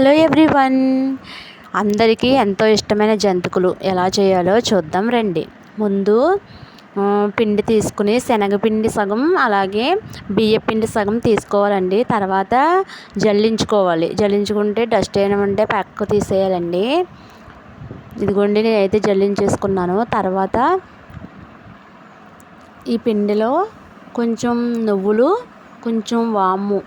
Hello everyone. అందరికీ ఎంతో ఇష్టమైన జంతికలు ఎలా చేయాలో చూద్దాం రండి. ముందు పిండి తీసుకుని శనగపిండి సగం అలాగే బియ్య పిండి సగం తీసుకోవాలండి. తర్వాత జల్లించుకోవాలి. జల్లించుకుంటే డస్ట్ అయినా ఉంటే పక్కకు తీసేయాలండి. ఇదిగోండి నేనైతే జల్లించేసుకున్నాను. తర్వాత ఈ పిండిలో కొంచెం నువ్వులు కొంచెం వాము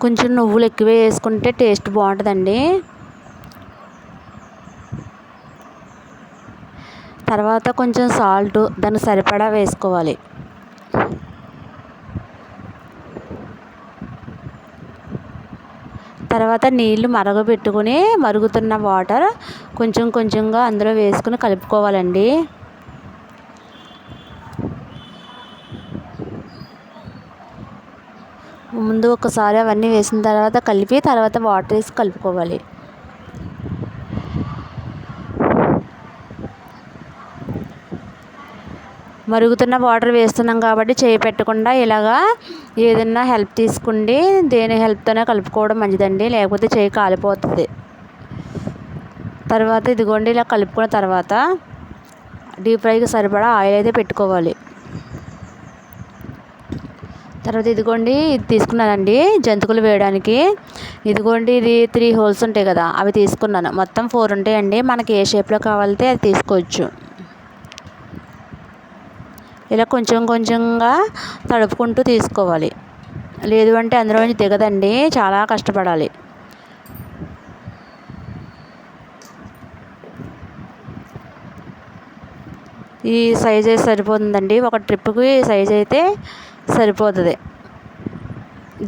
కొంచెం నువ్వులు ఎక్కువ వేసుకుంటే టేస్ట్ బాగుంటుందండి. తర్వాత కొంచెం సాల్ట్ దానికి సరిపడా వేసుకోవాలి. తర్వాత నీళ్ళు మరగబెట్టుకుని మరుగుతున్న వాటర్ కొంచెం కొంచెంగా అందులో వేసుకుని కలుపుకోవాలండి. ముందు ఒకసారి అవన్నీ వేసిన తర్వాత కలిపి తర్వాత వాటర్ వేసి కలుపుకోవాలి. మరుగుతున్న వాటర్ వేస్తున్నాం కాబట్టి చేయి పెట్టకుండా ఇలాగా ఏదన్నా హెల్ప్ తీసుకుండి దేని హెల్ప్తోనే కలుపుకోవడం మంచిదండి. లేకపోతే చేయి కాలిపోతుంది. తర్వాత ఇదిగోండి ఇలా కలుపుకున్న తర్వాత డీప్ ఫ్రైకి సరిపడా ఆయిల్ అయితే పెట్టుకోవాలి. తర్వాత ఇదిగోండి ఇది తీసుకున్నానండి జంతికలు వేయడానికి. ఇదిగోండి ఇది త్రీ హోల్స్ ఉంటాయి కదా అవి తీసుకున్నాను. మొత్తం ఫోర్ ఉంటాయండి. మనకి ఏ షేప్లో కావాలితే అది తీసుకోవచ్చు. ఇలా కొంచెం కొంచెంగా తడుపుకుంటూ తీసుకోవాలి. లేదు అంటే అందులో నుంచి దిగదండి చాలా కష్టపడాలి. ఈ సైజ్ అయితే సరిపోతుందండి? ఒక ట్రిప్కి సైజ్ అయితే సరిపోతుంది.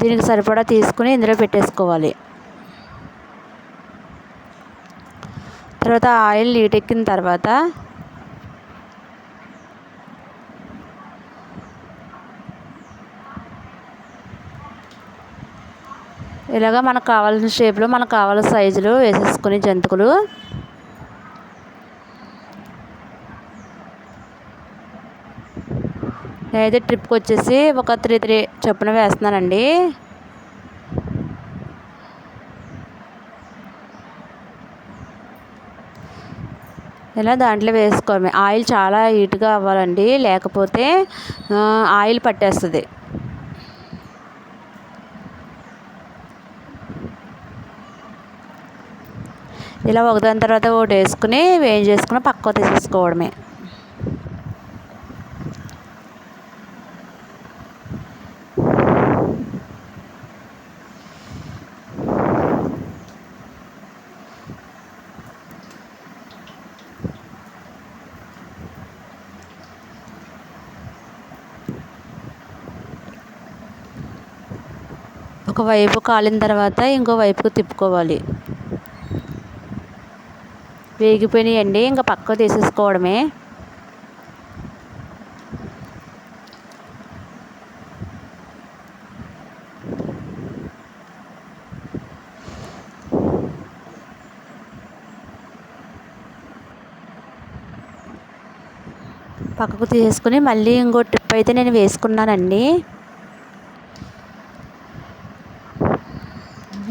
దీనికి సరిపడా తీసుకుని ఇందులో పెట్టేసుకోవాలి. తర్వాత ఆయిల్ నీటెక్కిన తర్వాత ఇలాగ మనకు కావాల్సిన షేప్లో మనకు కావాల్సిన సైజులో వేసేసుకుని జంతుకులు నేనైతే ట్రిప్కి వచ్చేసి ఒక త్రీ త్రీ చొప్పున వేస్తున్నానండి. ఇలా దాంట్లో వేసుకోవాలి ఆయిల్ చాలా హీట్గా అవ్వాలండి. లేకపోతే ఆయిల్ పట్టేస్తుంది. ఇలా ఒకదాని తర్వాత ఒకటి వేసుకుని వేయించేసుకుని పక్కకు తీసేసుకోవడమే. ఒకవైపు కాలిన తర్వాత ఇంకో వైపుకు తిప్పుకోవాలి. వేగిపోయినాయండి. ఇంకా పక్కకు తీసేసుకోవడమే. పక్కకు తీసుకుని మళ్ళీ ఇంకో ట్రిప్ అయితే నేను వేసుకున్నానండి.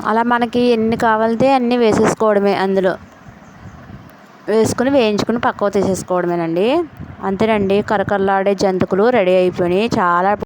అలా మనకి ఎన్ని కావాలితే అన్నీ వేసేసుకోవడమే అందులో. వేసుకుని వేయించుకుని పక్కకు తీసేసుకోవడమేనండి. అంతేనండి కరకరలాడే జంతుకులు రెడీ అయిపోయినాయి. చాలా